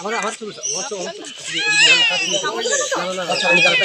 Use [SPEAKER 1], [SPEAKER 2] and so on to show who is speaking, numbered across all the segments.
[SPEAKER 1] আমার আমার ছবি আমার ছবি না না না আচ্ছা আমি
[SPEAKER 2] কারটা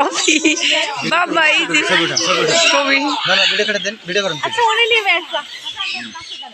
[SPEAKER 2] অপি বাবা এই যে ছবি
[SPEAKER 1] না না ভিডিও করে দেন ভিডিও করেন
[SPEAKER 3] আচ্ছা, ওরে নিয়ে একটা।